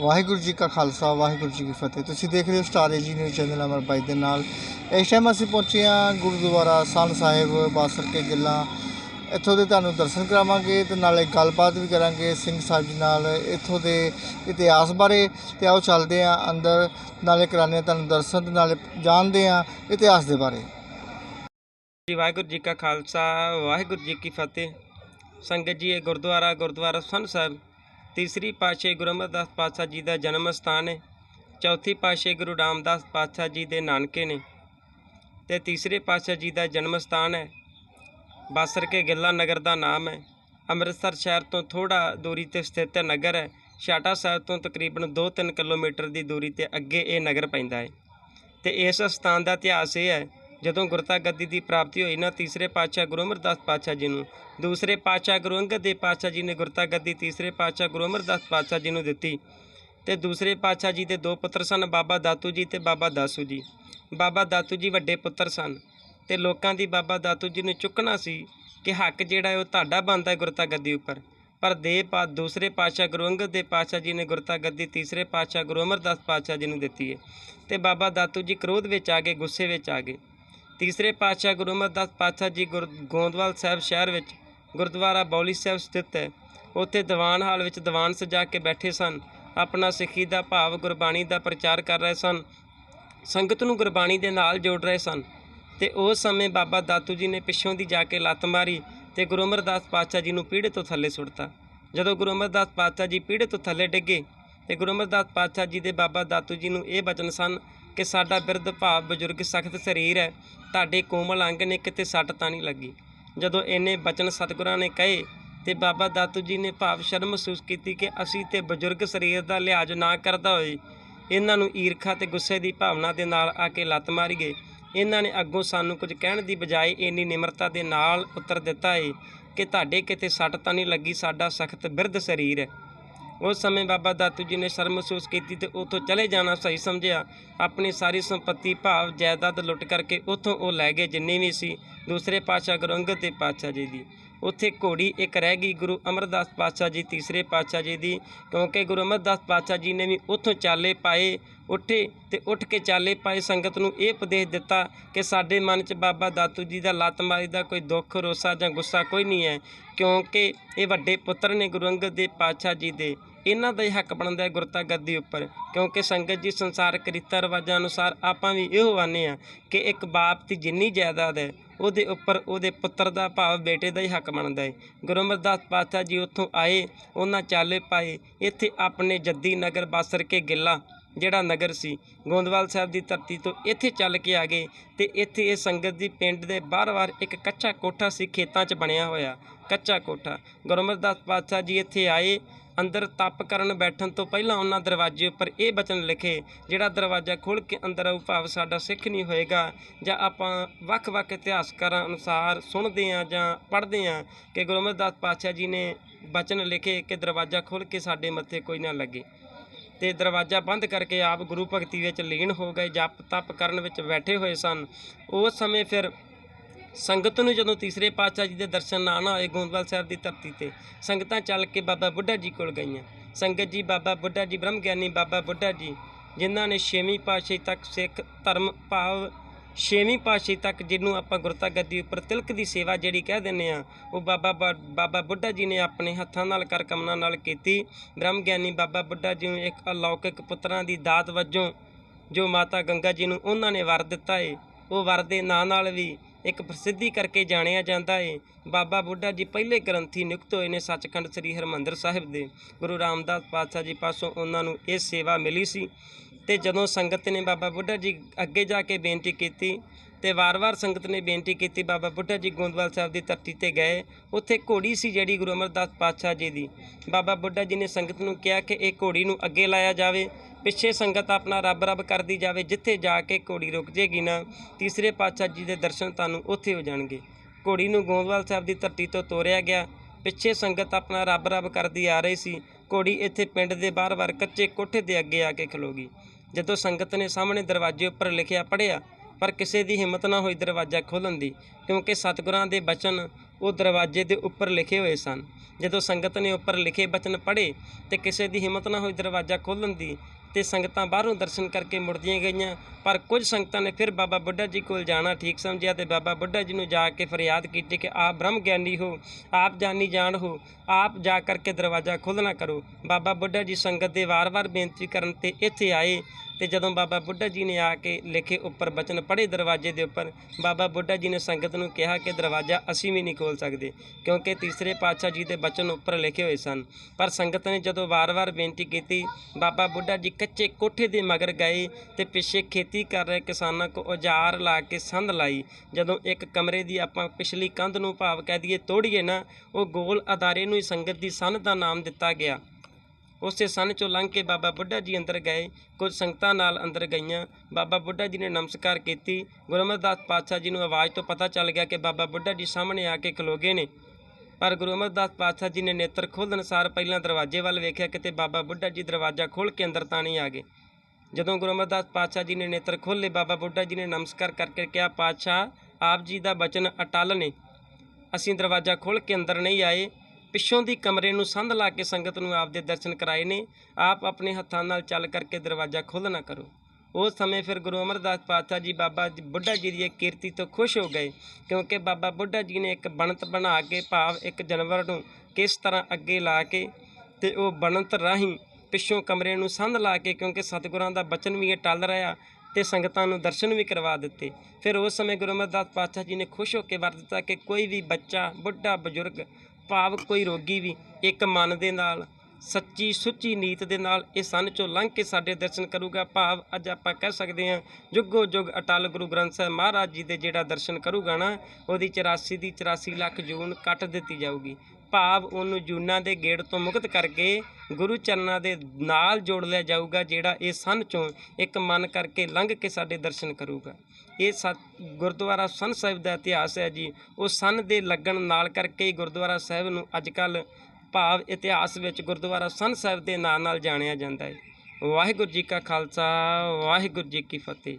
ਵਾਹਿਗੁਰੂ ਜੀ ਕਾ ਖਾਲਸਾ, ਵਾਹਿਗੁਰੂ ਜੀ ਕੀ ਫਤਿਹ। ਤੁਸੀਂ ਦੇਖ ਰਹੇ ਹੋ ਸਟਾਰ ਜੀ ਨਿਊਜ਼ ਚੈਨਲ ਅਮਰ ਬਾਈ ਦੇ ਨਾਲ। ਇਸ ਟਾਈਮ ਅਸੀਂ ਪਹੁੰਚੇ ਹਾਂ ਗੁਰਦੁਆਰਾ ਸੰਨ ਸਾਹਿਬ ਬਾਸਰ ਕੇ ਗਿੱਲਾਂ। ਇੱਥੋਂ ਦੇ ਤੁਹਾਨੂੰ ਦਰਸ਼ਨ ਕਰਾਵਾਂਗੇ ਤੇ ਨਾਲੇ ਗੱਲਬਾਤ ਵੀ ਕਰਾਂਗੇ ਸਿੰਘ ਸਾਹਿਬ ਜੀ ਨਾਲ ਇੱਥੋਂ ਦੇ ਇਤਿਹਾਸ ਬਾਰੇ। ਤੇ ਆਓ ਚੱਲਦੇ ਹਾਂ ਅੰਦਰ, ਨਾਲੇ ਕਰਾਉਂਦੇ ਹਾਂ ਤੁਹਾਨੂੰ ਦਰਸ਼ਨ ਤੇ ਨਾਲੇ ਜਾਣਦੇ ਹਾਂ ਇਤਿਹਾਸ ਦੇ ਬਾਰੇ। ਜੀ, ਵਾਹਿਗੁਰੂ ਜੀ ਕਾ ਖਾਲਸਾ, ਵਾਹਿਗੁਰੂ ਜੀ ਕੀ ਫਤਿਹ। ਸੰਗਤ ਜੀ, ਇਹ ਗੁਰਦੁਆਰਾ ਗੁਰਦੁਆਰਾ ਸੰਨ ਸਾਹਿਬ। ਤੀਸਰੀ ਪਾਤਸ਼ਾਹੀ ਗੁਰੂ ਅਮਰਦਾਸ ਪਾਤਸ਼ਾਹ ਜੀ ਦਾ ਜਨਮ ਸਥਾਨ ਹੈ। ਚੌਥੀ ਪਾਤਸ਼ਾਹੀ ਗੁਰੂ ਰਾਮਦਾਸ ਪਾਤਸ਼ਾਹ ਜੀ ਦੇ ਨਾਨਕੇ ਨੇ। ਤੇ ਤੀਸਰੇ ਪਾਤਸ਼ਾਹ ਜੀ ਦਾ ਜਨਮ ਸਥਾਨ ਹੈ। ਬਾਸਰ ਕੇ ਗਿੱਲਾ ਨਗਰ ਦਾ ਨਾਮ ਹੈ। ਅੰਮ੍ਰਿਤਸਰ ਸ਼ਹਿਰ ਤੋਂ ਥੋੜਾ ਦੂਰੀ ਤੇ ਸਥਿਤ ਨਗਰ ਹੈ। ਛਾਟਾ ਸਾਹਿਬ ਤੋਂ ਤਕਰੀਬਨ 2-3 ਕਿਲੋਮੀਟਰ ਦੀ ਦੂਰੀ ਤੇ ਅੱਗੇ ਇਹ ਨਗਰ ਪੈਂਦਾ ਹੈ। ਤੇ ਇਸ ਸਥਾਨ ਦਾ ਇਤਿਹਾਸ ਇਹ ਹੈ ਜਦੋਂ ਗੁਰਤਾ ਗੱਦੀ ਦੀ ਪ੍ਰਾਪਤੀ ਹੋਈ ਨਾ ਤੀਸਰੇ ਪਾਤਸ਼ਾਹ ਗੁਰੂ ਅਮਰਦਾਸ ਪਾਤਸ਼ਾਹ ਜੀ ਨੂੰ, ਦੂਸਰੇ ਪਾਤਸ਼ਾਹ ਗੁਰੂ ਅੰਗਦ ਦੇਵ ਪਾਤਸ਼ਾਹ ਜੀ ਨੇ ਗੁਰਤਾ ਗੱਦੀ ਤੀਸਰੇ ਪਾਤਸ਼ਾਹ ਗੁਰੂ ਅਮਰਦਾਸ ਪਾਤਸ਼ਾਹ ਜੀ ਨੂੰ ਦਿੱਤੀ ਤੇ ਦੂਸਰੇ ਪਾਤਸ਼ਾਹ ਜੀ ਦੇ ਦੋ ਪੁੱਤਰ ਸਨ, ਬਾਬਾ ਦਾਤੂ ਜੀ ਤੇ ਬਾਬਾ ਦਾਸੂ ਜੀ। ਬਾਬਾ ਦਾਤੂ ਜੀ ਵੱਡੇ ਪੁੱਤਰ ਸਨ ਤੇ ਲੋਕਾਂ ਦੀ ਬਾਬਾ ਦਾਤੂ ਜੀ ਨੂੰ ਚੁੱਕਣਾ ਸੀ ਕਿ ਹੱਕ ਜਿਹੜਾ ਹੈ ਉਹ ਤੁਹਾਡਾ ਬਣਦਾ ਹੈ ਗੁਰਤਾ ਗੱਦੀ ਉੱਪਰ। ਪਰ ਦੇ ਪਾ, ਦੂਸਰੇ ਪਾਤਸ਼ਾਹ ਗੁਰੂ ਅੰਗਦ ਦੇਵ ਪਾਤਸ਼ਾਹ ਜੀ ਨੇ ਗੁਰਤਾ ਗੱਦੀ ਤੀਸਰੇ ਪਾਤਸ਼ਾਹ ਗੁਰੂ ਅਮਰਦਾਸ ਪਾਤਸ਼ਾਹ ਜੀ ਨੂੰ ਦਿੱਤੀ ਹੈ ਤੇ ਬਾਬਾ ਦਾਤੂ ਜੀ ਕ੍ਰੋਧ ਵਿੱਚ ਆ ਗਏ, ਗੁੱਸੇ ਵਿੱਚ ਆ ਗਏ। ਤੀਸਰੇ ਪਾਤਸ਼ਾਹ ਗੁਰੂ ਅਮਰਦਾਸ ਪਾਤਸ਼ਾਹ ਜੀ ਗੁਰ, ਗੋਂਦਵਾਲ ਸਾਹਿਬ ਸ਼ਹਿਰ ਵਿੱਚ ਗੁਰਦੁਆਰਾ ਬੌਲੀ ਸਾਹਿਬ ਸਥਿਤ ਹੈ। ਉੱਥੇ ਦੀਵਾਨ ਹਾਲ ਵਿੱਚ ਦੀਵਾਨ ਸਜਾ ਕੇ ਬੈਠੇ ਸਨ। ਆਪਣਾ ਸਿੱਖੀ ਦਾ ਭਾਵ ਗੁਰਬਾਣੀ ਦਾ ਪ੍ਰਚਾਰ ਕਰ ਰਹੇ ਸਨ। ਸੰਗਤ ਨੂੰ ਗੁਰਬਾਣੀ ਦੇ ਨਾਲ ਜੋੜ ਰਹੇ ਸਨ। ਤੇ ਉਸ ਸਮੇਂ ਬਾਬਾ ਦਾਤੂ ਜੀ ਨੇ ਪਿੱਛੋਂ ਦੀ ਜਾ ਕੇ ਲੱਤ ਮਾਰੀ ਤੇ ਗੁਰੂ ਅਮਰਦਾਸ ਪਾਤਸ਼ਾਹ ਜੀ ਨੂੰ ਪੀੜੇ ਤੋਂ ਥੱਲੇ ਸੁੱਟਤਾ। ਜਦੋਂ ਗੁਰੂ ਅਮਰਦਾਸ ਪਾਤਸ਼ਾਹ ਜੀ ਪੀੜੇ ਤੋਂ ਥੱਲੇ ਡਿੱਗੇ ਤੇ ਗੁਰੂ ਅਮਰਦਾਸ ਪਾਤਸ਼ਾਹ ਜੀ ਦੇ ਬਾਬਾ ਦਾਤੂ ਜੀ ਨੂੰ ਇਹ ਬਚਨ ਸਨ ਕਿ ਸਾਡਾ ਬਿਰਧ ਭਾਵ ਬਜ਼ੁਰਗ ਸਖਤ ਸਰੀਰ ਹੈ, ਤੁਹਾਡੇ ਕੋਮਲ ਅੰਗ ਨੇ ਕਿਤੇ ਸੱਟ ਤਾਂ ਨਹੀਂ ਲੱਗੀ। ਜਦੋਂ ਇਹਨੇ ਬਚਨ ਸਤਿਗੁਰਾਂ ਨੇ ਕਹੇ ਤੇ ਬਾਬਾ ਦਾਤੂ ਜੀ ਨੇ ਭਾਵ ਸ਼ਰਮ ਮਹਿਸੂਸ ਕੀਤੀ ਕਿ ਅਸੀਂ ਤੇ ਬਜ਼ੁਰਗ ਸਰੀਰ ਦਾ ਲਿਹਾਜ਼ ਨਾ ਕਰਦਾ ਹੋਏ, ਇਹਨਾਂ ਨੂੰ ਈਰਖਾ ਤੇ ਗੁੱਸੇ ਦੀ ਭਾਵਨਾ ਦੇ ਨਾਲ ਆ ਕੇ ਲੱਤ ਮਾਰੀ ਗਏ। ਇਹਨਾਂ ਨੇ ਅੱਗੋਂ ਸਾਨੂੰ ਕੁਝ ਕਹਿਣ ਦੀ ਬਜਾਏ ਇੰਨੀ ਨਿਮਰਤਾ ਦੇ ਨਾਲ ਉੱਤਰ ਦਿੱਤਾ ਏ ਕਿ ਤੁਹਾਡੇ ਕਿਤੇ ਸੱਟ ਤਾਂ ਨਹੀਂ ਲੱਗੀ, ਸਾਡਾ ਸਖਤ ਬਿਰਧ ਸਰੀਰ ਹੈ। ਉਸ ਸਮੇਂ ਬਾਬਾ ਦਾਤੂ ਜੀ ਨੇ ਸ਼ਰਮ ਮਹਿਸੂਸ ਕੀਤੀ ਤੇ ਉੱਥੋਂ ਚਲੇ ਜਾਣਾ ਸਹੀ ਸਮਝਿਆ। ਆਪਣੀ ਸਾਰੀ ਸੰਪਤੀ, ਭਾਵ, ਜਾਇਦਾਦ ਲੁੱਟ ਕਰਕੇ ਉੱਥੋਂ ਉਹ ਲੈ ਗਏ, ਜਿੰਨੀ ਵੀ ਸੀ। ਦੂਸਰੇ ਪਾਤਸ਼ਾਹ ਗੁਰੂ ਅੰਗਦ ਦੇਵ ਪਾਤਸ਼ਾਹ ਜੀ ਦੀ। ਉੱਥੇ ਘੋੜੀ ਇੱਕ ਰਹਿ ਗਈ, ਗੁਰੂ ਅਮਰਦਾਸ ਪਾਤਸ਼ਾਹ ਜੀ ਤੀਸਰੇ ਪਾਤਸ਼ਾਹ ਜੀ ਦੀ, ਕਿਉਂਕਿ ਗੁਰੂ ਅਮਰਦਾਸ ਪਾਤਸ਼ਾਹ ਜੀ ਨੇ ਵੀ ਉੱਥੋਂ ਚਾਲੇ ਪਾਏ, ਉੱਠੇ ਤੇ ਉੱਠ ਕੇ ਚਾਲੇ ਪਾਏ, ਸੰਗਤ ਨੂੰ ਇਹ ਉਪਦੇਸ਼ ਦਿੱਤਾ ਕਿ ਸਾਡੇ ਮਨ 'ਚ ਬਾਬਾ ਦਾਤੂ ਜੀ ਦਾ ਲੱਤ ਮਾਰੀ ਦਾ ਕੋਈ ਦੁੱਖ, ਰੋਸਾ ਜਾਂ ਗੁੱਸਾ ਕੋਈ ਨਹੀਂ ਹੈ, ਕਿਉਂਕਿ ਇਹ ਵੱਡੇ ਪੁੱਤਰ ਨੇ ਗੁਰੂ ਅੰਗਦ ਦੇਵ ਪਾਤਸ਼ਾਹ ਜੀ ਦੇ। ਇਹਨਾਂ ਦਾ ਹੀ ਹੱਕ ਬਣਦਾ ਹੈ ਗੁਰਤਾ ਗੱਦੀ ਉੱਪਰ, ਕਿਉਂਕਿ ਸੰਗਤ ਜੀ ਸੰਸਾਰਕ ਰੀਤਾਂ ਰਿਵਾਜਾਂ ਅਨੁਸਾਰ ਆਪਾਂ ਵੀ ਇਹੋ ਆਨੇ ਆ ਕਿ ਇੱਕ ਬਾਪ ਦੀ ਜਿੰਨੀ ਜਾਇਦਾਦ ਹੈ, ਉਹਦੇ ਉੱਪਰ ਉਹਦੇ ਪੁੱਤਰ ਦਾ ਭਾਵ ਬੇਟੇ ਦਾ ਹੀ ਹੱਕ ਬਣਦਾ ਹੈ। ਗੁਰੂ ਅਮਰਦਾਸ ਪਾਤਸ਼ਾਹ ਜੀ ਉੱਥੋਂ ਆਏ, ਉਹਨਾਂ ਚਾਲੇ ਪਾਏ, ਇੱਥੇ ਆਪਣੇ ਜੱਦੀ ਨਗਰ ਬਾਸਰ ਕੇ ਗਿੱਲਾ ਜਿਹੜਾ ਨਗਰ ਸੀ, ਗੋਂਦਵਾਲ ਸਾਹਿਬ ਦੀ ਧਰਤੀ ਤੋਂ ਇੱਥੇ ਚੱਲ ਕੇ ਆ ਗਏ ਤੇ ਇੱਥੇ ਇਹ ਸੰਗਤ ਦੀ ਪਿੰਡ ਦੇ ਬਾਹਰ-ਬਾਹਰ ਇੱਕ ਕੱਚਾ ਕੋਠਾ ਸੀ, ਖੇਤਾਂ 'ਚ ਬਣਿਆ ਹੋਇਆ, ਕੱਚਾ ਕੋਠਾ। ਗੁਰੂ ਅਮਰਦਾਸ ਪਾਤਸ਼ਾਹ ਜੀ ਇੱਥੇ ਆਏ, ਅੰਦਰ ਤਪ ਕਰਨ ਬੈਠਣ ਤੋਂ ਪਹਿਲਾਂ ਉਹਨਾਂ ਦਰਵਾਜ਼ੇ ਉੱਪਰ ਇਹ ਬਚਨ ਲਿਖੇ, ਜਿਹੜਾ ਦਰਵਾਜ਼ਾ ਖੋਲ੍ਹ ਕੇ ਅੰਦਰ ਆਊ, ਭਾਵ ਸਾਡਾ ਸਿੱਖ ਨਹੀਂ ਹੋਏਗਾ, ਜਾਂ ਆਪਾਂ ਵੱਖ-ਵੱਖ ਇਤਿਹਾਸਕਾਰਾਂ ਅਨੁਸਾਰ ਸੁਣਦੇ ਹਾਂ ਜਾਂ ਪੜ੍ਹਦੇ ਹਾਂ ਕਿ ਗੁਰੂ ਅਮਰਦਾਸ ਪਾਤਸ਼ਾਹ ਜੀ ਨੇ ਬਚਨ ਲਿਖੇ ਕਿ ਦਰਵਾਜ਼ਾ ਖੋਲ੍ਹ ਕੇ ਸਾਡੇ ਮੱਥੇ ਕੋਈ ਨਾ ਲੱਗੇ। ਤੇ ਦਰਵਾਜ਼ਾ ਬੰਦ ਕਰਕੇ ਆਪ ਗੁਰੂ ਭਗਤੀ ਵਿੱਚ ਲੀਨ ਹੋ ਗਏ, ਜਪ ਤਪ ਕਰਨ ਵਿੱਚ ਬੈਠੇ ਹੋਏ ਸਨ। ਉਸ ਸਮੇਂ ਫਿਰ ਸੰਗਤ ਨੂੰ ਜਦੋਂ ਤੀਸਰੇ ਪਾਤਸ਼ਾਹ ਜੀ ਦੇ ਦਰਸ਼ਨ ਨਾ ਨਾ ਹੋਏ ਗੋਂਦਵਾਲ ਸਾਹਿਬ ਦੀ ਧਰਤੀ ਤੇ, ਸੰਗਤਾਂ ਚੱਲ ਕੇ ਬਾਬਾ ਬੁੱਢਾ ਜੀ ਕੋਲ ਗਈਆਂ। ਸੰਗਤ ਜੀ, ਬਾਬਾ ਬੁੱਢਾ ਜੀ ਬ੍ਰਹਮ ਗਿਆਨੀ ਬਾਬਾ ਬੁੱਢਾ ਜੀ, ਜਿਨ੍ਹਾਂ ਨੇ ਛੇਵੀਂ ਪਾਤਸ਼ਾਹੀ ਤੱਕ ਸਿੱਖ ਧਰਮ ਭਾਵ ਛੇਵੀਂ ਪਾਤਸ਼ਾਹੀ ਤੱਕ ਜਿਹਨੂੰ ਆਪਾਂ ਗੁਰਤਾ ਗੱਦੀ ਉੱਪਰ ਤਿਲਕ ਦੀ ਸੇਵਾ ਜਿਹੜੀ ਕਹਿ ਦਿੰਨੇ ਆ ਉਹ ਬਾਬਾ ਬਾ- ਬਾਬਾ ਬੁੱਢਾ ਜੀ ਨੇ ਆਪਣੇ ਹੱਥਾਂ ਨਾਲ ਕਰ ਕਮਨਾਂ ਨਾਲ ਕੀਤੀ। ਬ੍ਰਹਮ ਗਿਆਨੀ ਬਾਬਾ ਬੁੱਢਾ ਜੀ ਨੂੰ ਇੱਕ ਅਲੌਕਿਕ ਪੁੱਤਰਾਂ ਦੀ ਦਾਤ ਵਜੋਂ ਜੋ ਮਾਤਾ ਗੰਗਾ ਜੀ ਨੂੰ ਉਹਨਾਂ ਨੇ ਵਰ ਦਿੱਤਾ ਏ, ਉਹ ਵਰ ਦੇ ਨਾਂ ਨਾਲ ਵੀ ਇੱਕ ਪ੍ਰਸਿੱਧੀ ਕਰਕੇ ਜਾਣਿਆ ਜਾਂਦਾ ਏ। ਬਾਬਾ ਬੁੱਢਾ ਜੀ ਪਹਿਲੇ ਗ੍ਰੰਥੀ ਨਿਯੁਕਤ ਹੋਏ ਨੇ ਸੱਚਖੰਡ ਸ੍ਰੀ ਹਰਮੰਦਰ ਸਾਹਿਬ ਦੇ। ਗੁਰੂ ਰਾਮਦਾਸ ਪਾਤਸ਼ਾਹ ਜੀ ਪਾਸੋਂ ਉਹਨਾਂ ਨੂੰ ਇਹ ਸੇਵਾ ਮਿਲੀ ਸੀ। ਤੇ ਜਦੋਂ ਸੰਗਤ ਨੇ ਬਾਬਾ ਬੁੱਢਾ ਜੀ ਅੱਗੇ ਜਾ ਕੇ ਬੇਨਤੀ ਕੀਤੀ ਤੇ ਵਾਰ-ਵਾਰ ਸੰਗਤ ਨੇ ਬੇਨਤੀ ਕੀਤੀ, ਬਾਬਾ ਬੁੱਢਾ ਜੀ ਗੋਂਦਵਾਲ ਸਾਹਿਬ ਦੀ ਧਰਤੀ ਤੇ ਗਏ, ਉੱਥੇ ਘੋੜੀ ਸੀ ਜਿਹੜੀ ਗੁਰੂ ਅਮਰਦਾਸ ਪਾਤਸ਼ਾਹ ਜੀ ਦੀ। ਬਾਬਾ ਬੁੱਢਾ ਜੀ ਨੇ ਸੰਗਤ ਨੂੰ ਕਿਹਾ ਕਿ ਇਹ ਘੋੜੀ ਨੂੰ ਅੱਗੇ ਲਾਇਆ ਜਾਵੇ, ਪਿੱਛੇ ਸੰਗਤ ਆਪਣਾ ਰੱਬ ਰੱਬ ਕਰਦੀ ਜਾਵੇ, ਜਿੱਥੇ ਜਾ ਕੇ ਘੋੜੀ ਰੁਕ ਜੇਗੀ ਨਾ, ਤੀਸਰੇ ਪਾਤਸ਼ਾਹ ਜੀ ਦੇ ਦਰਸ਼ਨ ਤੁਹਾਨੂੰ ਉੱਥੇ ਹੋ ਜਾਣਗੇ। ਘੋੜੀ ਨੂੰ ਗੋਂਦਵਾਲ ਸਾਹਿਬ ਦੀ ਧਰਤੀ ਤੋਂ ਤੋਰਿਆ ਗਿਆ, ਪਿੱਛੇ ਸੰਗਤ ਆਪਣਾ ਰੱਬ ਰੱਬ ਕਰਦੀ ਆ ਰਹੀ ਸੀ, ਘੋੜੀ ਇੱਥੇ ਪਿੰਡ ਦੇ ਬਾਹਰ-ਬਾਹਰ ਕੱਚੇ ਕੋਠੇ ਦੇ ਅੱਗੇ ਆ ਕੇ ਖਲੋਗੀ ਜਦੋਂ ਸੰਗਤ ਨੇ ਸਾਹਮਣੇ ਦਰਵਾਜ਼ੇ ਉੱਪਰ ਲਿਖਿਆ ਪੜ੍ਹਿਆ, ਪਰ ਕਿਸੇ ਦੀ ਹਿੰਮਤ ਨਾ ਹੋਈ ਦਰਵਾਜ਼ਾ ਖੋਲ੍ਹਣ ਦੀ, ਕਿਉਂਕਿ ਸਤਿਗੁਰਾਂ ਦੇ ਬਚਨ ਉਹ ਦਰਵਾਜ਼ੇ ਦੇ ਉੱਪਰ ਲਿਖੇ ਹੋਏ ਸਨ। ਜਦੋਂ ਸੰਗਤ ਨੇ ਉੱਪਰ ਲਿਖੇ ਬਚਨ ਪੜ੍ਹੇ ਤੇ ਕਿਸੇ ਦੀ ਹਿੰਮਤ ਨਾ ਹੋਈ ਦਰਵਾਜ਼ਾ ਖੋਲ੍ਹਣ ਦੀ ਤੇ ਸੰਗਤਾਂ ਬਾਹਰੋਂ ਦਰਸ਼ਨ ਕਰਕੇ ਮੁੜਦੀਆਂ ਗਈਆਂ। ਪਰ ਕੁਝ ਸੰਗਤਾਂ ਨੇ ਫਿਰ ਬਾਬਾ ਬੁੱਢਾ ਜੀ ਕੋਲ ਜਾਣਾ ਠੀਕ ਸਮਝਿਆ ਤੇ ਬਾਬਾ ਬੁੱਢਾ ਜੀ ਨੂੰ ਜਾ ਕੇ ਫਰਿਆਦ ਕੀਤੀ ਕਿ ਆਪ ਬ੍ਰਹਮ ਗਿਆਨੀ ਹੋ, ਆਪ ਜਾਨੀ ਜਾਣ ਹੋ, ਆਪ ਜਾ ਕਰਕੇ ਦਰਵਾਜ਼ਾ ਖੋਲ੍ਹਣਾ ਕਰੋ। ਬਾਬਾ ਬੁੱਢਾ ਜੀ ਸੰਗਤ ਦੇ ਵਾਰ-ਵਾਰ ਬੇਨਤੀ ਕਰਨ ਤੇ ਇੱਥੇ ਆਏ। ਤੇ ਜਦੋਂ ਬਾਬਾ ਬੁੱਢਾ ਜੀ ਨੇ ਆ ਕੇ ਲਿਖੇ ਉੱਪਰ ਬਚਨ ਪੜ੍ਹੇ ਦਰਵਾਜ਼ੇ ਦੇ ਉੱਪਰ, ਬਾਬਾ ਬੁੱਢਾ ਜੀ ਨੇ ਸੰਗਤ ਨੂੰ ਕਿਹਾ ਕਿ ਦਰਵਾਜ਼ਾ ਅਸੀਂ ਵੀ ਨਹੀਂ ਖੋਲ ਸਕਦੇ, ਕਿਉਂਕਿ ਤੀਸਰੇ ਪਾਤਸ਼ਾਹ ਜੀ ਦੇ ਬਚਨ ਉੱਪਰ ਲਿਖੇ ਹੋਏ ਸਨ। ਪਰ ਸੰਗਤ ਨੇ ਜਦੋਂ ਵਾਰ-ਵਾਰ ਬੇਨਤੀ ਕੀਤੀ, ਬਾਬਾ ਬੁੱਢਾ ਜੀ ਕੱਚੇ ਕੋਠੇ ਦੇ ਮਗਰ ਗਏ ਤੇ ਪਿੱਛੇ ਖੇਤੀ ਕਰ ਰਹੇ ਕਿਸਾਨਾਂ ਕੋ ਔਜ਼ਾਰ ਲਾ ਕੇ ਸੰਧ ਲਾਈ। ਜਦੋਂ ਇੱਕ ਕਮਰੇ ਦੀ ਆਪਾਂ ਪਿਛਲੀ ਕੰਧ ਨੂੰ ਭਾਵ ਕਹਿ ਦਈਏ ਤੋੜੀਏ ਨਾ, ਉਹ ਗੋਲ ਅਦਾਰੇ ਨੂੰ ਹੀ ਸੰਗਤ ਦੀ ਸੰਧ ਦਾ ਨਾਮ ਦਿੱਤਾ ਗਿਆ। ਉਸੇ ਸੰਨ ਚੋਂ ਲੰਘ ਕੇ ਬਾਬਾ ਬੁੱਢਾ ਜੀ ਅੰਦਰ ਗਏ। ਕੁਝ ਸੰਗਤਾਂ ਨਾਲ ਅੰਦਰ ਗਈਆਂ। ਬਾਬਾ ਬੁੱਢਾ ਜੀ ਨੇ ਨਮਸਕਾਰ ਕੀਤੀ। ਗੁਰੂ ਅਮਰਦਾਸ ਪਾਤਸ਼ਾਹ ਜੀ ਨੂੰ ਆਵਾਜ਼ ਤੋਂ ਪਤਾ ਚੱਲ ਗਿਆ ਕਿ ਬਾਬਾ ਬੁੱਢਾ ਜੀ ਸਾਹਮਣੇ ਆ ਕੇ ਖਲੋਗੇ ਨੇ। ਪਰ ਗੁਰੂ ਅਮਰਦਾਸ ਪਾਤਸ਼ਾਹ ਜੀ ਨੇ ਨੇਤਰ ਖੋਲ੍ਹਣ ਸਾਰ ਪਹਿਲਾਂ ਦਰਵਾਜ਼ੇ ਵੱਲ ਵੇਖਿਆ, ਕਿਤੇ ਬਾਬਾ ਬੁੱਢਾ ਜੀ ਦਰਵਾਜ਼ਾ ਖੋਲ੍ਹ ਕੇ ਅੰਦਰ ਤਾਂ ਨਹੀਂ ਆ ਗਏ। ਜਦੋਂ ਗੁਰੂ ਅਮਰਦਾਸ ਪਾਤਸ਼ਾਹ ਜੀ ਨੇ ਨੇਤਰ ਖੋਲ੍ਹੇ, ਬਾਬਾ ਬੁੱਢਾ ਜੀ ਨੇ ਨਮਸਕਾਰ ਕਰਕੇ ਕਿਹਾ, ਪਾਤਸ਼ਾਹ, ਆਪ ਜੀ ਦਾ ਬਚਨ ਅਟਲ ਨੇ। ਅਸੀਂ ਦਰਵਾਜ਼ਾ ਖੋਲ੍ਹ ਕੇ ਅੰਦਰ ਨਹੀਂ ਆਏ। ਪਿੱਛੋਂ ਦੀ ਕਮਰੇ ਨੂੰ ਸੰਧ ਲਾ ਕੇ ਸੰਗਤ ਨੂੰ ਆਪ ਦੇ ਦਰਸ਼ਨ ਕਰਾਏ ਨੇ, ਆਪ ਆਪਣੇ ਹੱਥਾਂ ਨਾਲ ਚੱਲ ਕਰਕੇ ਦਰਵਾਜ਼ਾ ਖੁੱਲ੍ਹ ਨਾ ਕਰੋ। ਉਸ ਸਮੇਂ ਫਿਰ ਗੁਰੂ ਅਮਰਦਾਸ ਪਾਤਸ਼ਾਹ ਜੀ ਬਾਬਾ ਬੁੱਢਾ ਜੀ ਦੀ ਇਹ ਕੀਰਤੀ ਤੋਂ ਖੁਸ਼ ਹੋ ਗਏ, ਕਿਉਂਕਿ ਬਾਬਾ ਬੁੱਢਾ ਜੀ ਨੇ ਇੱਕ ਬਣਤ ਬਣਾ ਕੇ ਭਾਵ ਇੱਕ ਜਾਨਵਰ ਨੂੰ ਕਿਸ ਤਰ੍ਹਾਂ ਅੱਗੇ ਲਾ ਕੇ ਤੇ ਉਹ ਬਣਤ ਰਾਹੀਂ ਪਿੱਛੋਂ ਕਮਰੇ ਨੂੰ ਸੰਧ ਲਾ ਕੇ, ਕਿਉਂਕਿ ਸਤਿਗੁਰਾਂ ਦਾ ਬਚਨ ਵੀ ਇਹ ਟਲ ਰਿਹਾ ਤੇ ਸੰਗਤਾਂ ਨੂੰ ਦਰਸ਼ਨ ਵੀ ਕਰਵਾ ਦਿੱਤੇ। ਫਿਰ ਉਸ ਸਮੇਂ ਗੁਰੂ ਅਮਰਦਾਸ ਪਾਤਸ਼ਾਹ ਜੀ ਨੇ ਖੁਸ਼ ਹੋ ਕੇ ਵਰ ਦਿੱਤਾ ਕਿ ਕੋਈ ਵੀ ਬੱਚਾ, ਬੁੱਢਾ, ਬਜ਼ੁਰਗ ਭਾਵ ਕੋਈ ਰੋਗੀ ਵੀ ਇੱਕ ਮਨ ਦੇ ਨਾਲ ਸੱਚੀ ਸੁੱਚੀ ਨੀਤ ਦੇ ਨਾਲ ਇਹ ਸੰਨ ਚੋਂ ਲੰਘ ਕੇ ਸਾਡੇ ਦਰਸ਼ਨ ਕਰੂਗਾ ਭਾਵ ਅੱਜ ਆਪਾਂ ਕਹਿ ਸਕਦੇ ਹਾਂ, ਜੁਗੋ ਜੁਗ ਅਟਲ ਗੁਰੂ ਗ੍ਰੰਥ ਸਾਹਿਬ ਮਹਾਰਾਜ ਜੀ ਦੇ ਜਿਹੜਾ ਦਰਸ਼ਨ ਕਰੂਗਾ ਨਾ, ਉਹਦੀ 84 ਦੀ 84 ਲੱਖ ਜੂਨ ਕੱਟ ਦਿੱਤੀ ਜਾਊਗੀ। ਭਾਵ ਉਹਨੂੰ ਜੂਨਾਂ ਦੇ ਗੇੜ ਤੋਂ ਮੁਕਤ ਕਰਕੇ ਗੁਰੂ ਚਰਨਾਂ ਦੇ ਨਾਲ ਜੋੜ ਲਿਆ ਜਾਊਗਾ, ਜਿਹੜਾ ਇਹ ਸੰਨ ਚੋਂ ਇੱਕ ਮਨ ਕਰਕੇ ਲੰਘ ਕੇ ਸਾਡੇ ਦਰਸ਼ਨ ਕਰੂਗਾ। ਇਹ ਸਤ ਗੁਰਦੁਆਰਾ ਸੰਨ ਸਾਹਿਬ ਦਾ ਇਤਿਹਾਸ ਹੈ ਜੀ, ਉਹ ਸੰਨ ਦੇ ਲੱਗਣ ਨਾਲ ਕਰਕੇ ਹੀ ਗੁਰਦੁਆਰਾ ਸਾਹਿਬ ਨੂੰ ਅੱਜ ਕੱਲ੍ਹ ਭਾਵ ਇਤਿਹਾਸ ਵਿੱਚ ਗੁਰਦੁਆਰਾ ਸੰਨ ਸਾਹਿਬ ਦੇ ਨਾਂ ਨਾਲ ਜਾਣਿਆ ਜਾਂਦਾ ਹੈ। ਵਾਹਿਗੁਰੂ ਜੀ ਕਾ ਖਾਲਸਾ, ਵਾਹਿਗੁਰੂ ਜੀ ਕੀ ਫਤਿਹ।